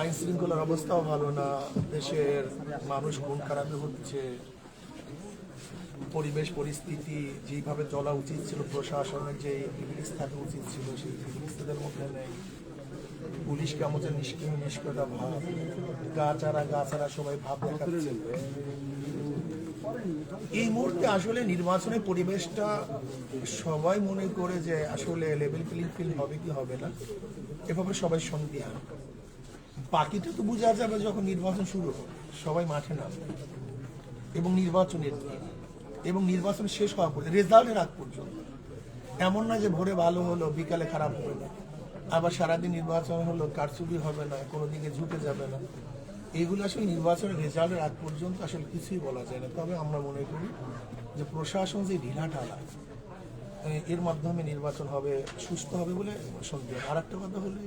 আইন শৃঙ্খলার অবস্থাও ভালো না, দেশের মানুষ খুন খারাপে হচ্ছে, পরিবেশ, পরিস্থিতি যেইভাবে চলা উচিত ছিল, প্রশাসনের যে বিবিলিস থাকা উচিত ছিল, সেই বিবিলিসদের মধ্যে নেই। পুলিশ কেমন যে নিষ্ক্রিয়, নিষ্ক্রিয়তা ভাব। গা চারা গা চারা সবাই ভাব দেখাচ্ছে। এই মুহূর্তে আসলে নির্বাচনের পরিবেশটা সবাই মনে করে যে আসলে লেভেল প্লেইং ফিল্ড হবে কি হবে না, এভাবে সবাই সন্দেহ বাকিটা তো বোঝা যাবে যখন নির্বাচন শুরু হবে সবাই মাঠে নামবে। এবং নির্বাচনের এবং নির্বাচন শেষ হওয়া পর্যন্ত রেজাল্টের আগ পর্যন্ত। এমন না যে ভোরে ভালো হলো, বিকালে খারাপ হবে না। আবার সারাদিন নির্বাচন হলো, কারচুপি হবে না কোনো দিকে ঝুঁকে যাবে না। এইগুলো আসলে নির্বাচনের রেজাল্টের আগ পর্যন্ত আসলে কিছুই বলা যায় না। তবে আমরা মনে করি যে প্রশাসন যে ঢিলাঢালা এর মাধ্যমে নির্বাচন হবে, সুস্থ হবে বলে সন্দেহ। আর একটা কথা হলো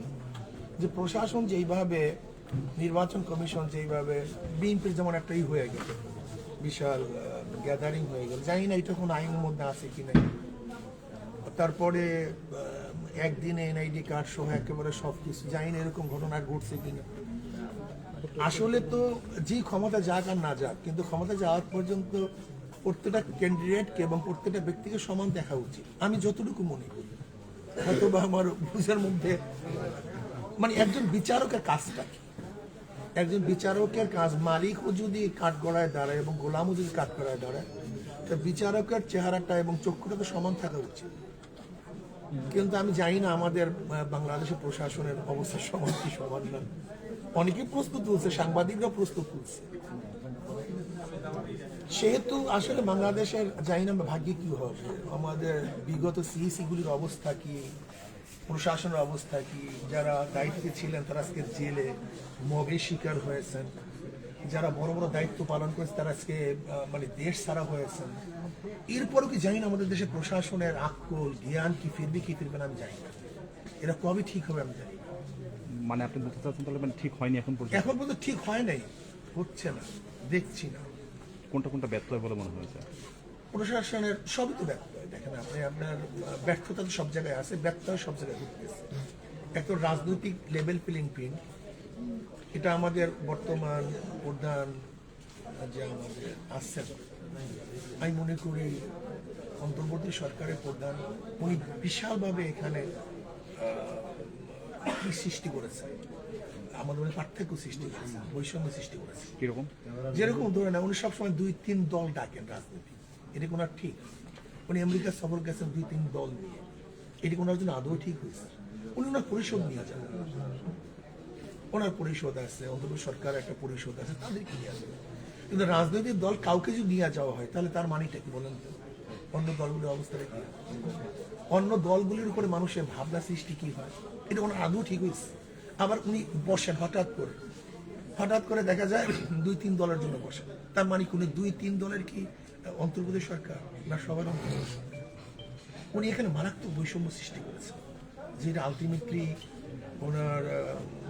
যে প্রশাসন যেইভাবে নির্বাচন কমিশন যেইভাবে বিএনপির যেমন একটা ই হয়ে গেল বিশাল গ্যাদারিং হয়ে গেল জানি না এটা কোনো আইনের মধ্যে আছে কি নাই। তারপরে একদিনে এনআইডি কার্ড সহ একেবারে সব কিছু জানি না এরকম ঘটনা ঘটছে কিনা আসলে তো যে ক্ষমতা যাক আর না যাক, কিন্তু ক্ষমতা যাওয়ার পর্যন্ত প্রত্যেকটা ক্যান্ডিডেটকে এবং প্রত্যেকটা ব্যক্তিকে সমান দেখা উচিত। আমি যতটুকু মনে করি হয়তো বা আমার বুঝার মধ্যে মানে একজন বিচারকের কাজটা কি? একজন বিচারকের কাজ মালিকও যদি কাঠগড়ায় দাঁড়ায় এবং গোলামও যদি কাঠগড়ায় দাঁড়ায়, তো বিচারকের চেহারাটা এবং চক্ষুটা তো সমান থাকা উচিত। কিন্তু আমি জানি না আমাদের বাংলাদেশের প্রশাসনের অবস্থা সমান কি সমান না। অনেকে প্রস্তুত তুলছে সাংবাদিকরা প্রস্তুত তুলছে সেহেতু আসলে বাংলাদেশের, জানি না ভাগ্যে কি হবে। আমাদের বিগত সিইসি গুলির অবস্থা কি? প্রশাসনের অবস্থা কি? যারা দায়িত্বে ছিলেন তারা আজকে জেলে মবের শিকার হয়েছেন। যারা বড় বড় দায়িত্ব পালন করেছে তারা আজকে মানে দেশ ছাড়া হয়েছেন। এরপরও কি জানি না আমাদের দেশে প্রশাসনের আকল জ্ঞান কি ফিরবে কি ফিরবে না আমি জানি না। এরা কবে ঠিক হবে আমি জানি মানে আপনি বলতে চাচ্ছেন তাহলে মানে ঠিক হয়নি এখন পর্যন্ত? এখন পর্যন্ত ঠিক হয় নাই। হচ্ছে না। দেখছি না। কোনটা কোনটা ব্যর্থ হয় বলে মনে হয়েছে? প্রশাসনের সবই তো ব্যর্থ হয় দেখেন আপনি আপনার ব্যর্থতা তো সব জায়গায় আছে ব্যর্থ সব জায়গায় ঘটতেছে। এত রাজনৈতিক লেভেল প্লেইং ফিল্ড এটা আমাদের বর্তমান প্রধান যে আমাদের আসছেন আমি মনে করি অন্তর্বর্তী সরকারের প্রধান উনি বিশালভাবে এখানে সৃষ্টি করেছে। আমাদের মধ্যে পার্থক্য সৃষ্টি করেছে বৈষম্য সৃষ্টি করেছে। কীরকম? যেরকম ধরে না উনি সবসময় দুই তিন দল ডাকেন রাজনীতি। এটি কোনো ঠিক? উনি আমেরিকা সফর গেছেন দুই, তিন দল নিয়ে। এটি কোনো জন্য আদৌ ঠিক হয়েছে? উনি ওনার পরিষদ নিয়ে যান। ওনার পরিষদ আছে, অন্তত সরকার একটা পরিষদ আছে, তাদেরকে নিয়ে যাবে কিন্তু রাজনৈতিক দল কাউকে যদি নিয়ে যাওয়া হয়, তাহলে তার মানিটা কি বলেন তো? অন্য দলগুলির অবস্থাটা কি? অন্য দলগুলির উপরে মানুষের ভাবনা সৃষ্টি কি হয়? এটা ওনার আদৌ ঠিক হয়েছে? আবার উনি বসেন হঠাৎ করে হঠাৎ করে দেখা যায় দুই, তিন দলের জন্য বসেন তার মানে কি উনি দুই, তিন দলের কি অন্তর্বর্তী সরকার না সবার অন্তর্বর্তী সরকার? উনি এখানে মারাত্মক বৈষম্য সৃষ্টি করেছেন। যেটা আলটিমেটলি ওনার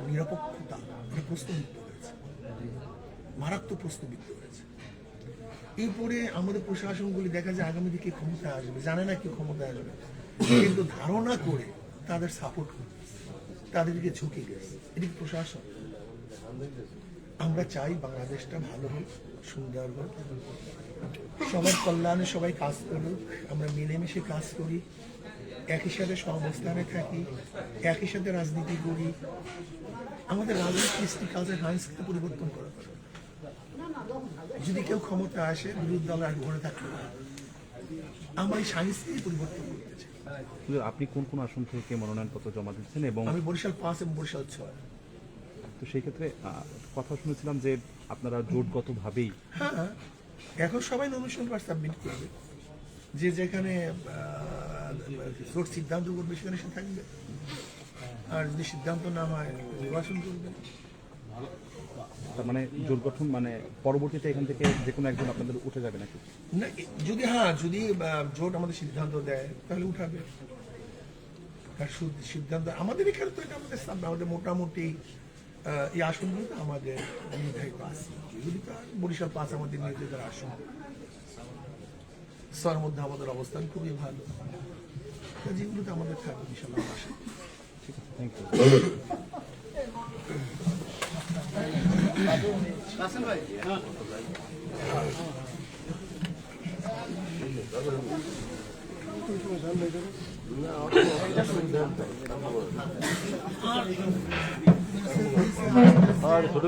নিরপেক্ষতা, এটা প্রশ্নবিদ্ধ হয়েছে। মারাত্মক প্রশ্নবিদ্ধ হয়েছে। এরপরে আমাদের প্রশাসনগুলি দেখা যায় আগামী দিকে ক্ষমতা আসবে, জানে না কি ক্ষমতা আসবে। কিন্তু ধারণা করে তাদের সাপোর্ট করতেছে। তাদেরকে ঝুঁকে গেছে। এটি প্রশাসন? আমরা চাই বাংলাদেশটা ভালো হোক সুন্দর হোক সবার কল্যাণে সবাই কাজ করুক আমরা মিলেমিশে কাজ করি একই সাথে সহাবস্থানে থাকি একই সাথে রাজনীতি করি। আমাদের রাজনীতি কৃষ্টি কালচার সংস্কৃতি পরিবর্তন করা যদি কেউ ক্ষমতা আসে বিরোধী দল আর ঘরে থাকতে পারে আমার এই সংস্কৃতি পরিবর্তন করতে চাই। আপনি কোন কোন আসন থেকে মনোনয়নপত্র জমা দিচ্ছেন এবং আমি বরিশাল পাঁচ এবং বরিশাল ছয়। তো সেই ক্ষেত্রে কথা শুনেছিলাম যে আপনারা জোটগতভাবেই হ্যাঁ এখন সবাই নমিনেশন কার্ড সাবমিট করবে। যে যেখানে জোট সিদ্ধান্ত করবে সেখানে সে থাকবে। আর যদি সিদ্ধান্ত না হয় নির্বাচন করবে। তার মানে জোট গঠন মানে পরবর্তীতে এখান থেকে যে কোনো একজন আপনাদের উঠে যাবে নাকি? না যদি হ্যাঁ যদি জোট আমাদের সিদ্ধান্ত দেয় তাহলে উঠাবে। আর সিদ্ধান্ত আমাদের এখানে তো এটা আমাদের আমাদের মোটামুটি এই আসনগুলো আমাদের নির্ধারিত আছে। এগুলি তো বরিশাল পাঁচ আমাদের নির্ধারিত আসন। সর মধ্যে আমাদের অবস্থান খুবই ভালো। তো যেগুলোতে আমাদের থাকবে বিশাল আশা ঠিক আছে? থ্যাংক ইউ ছোট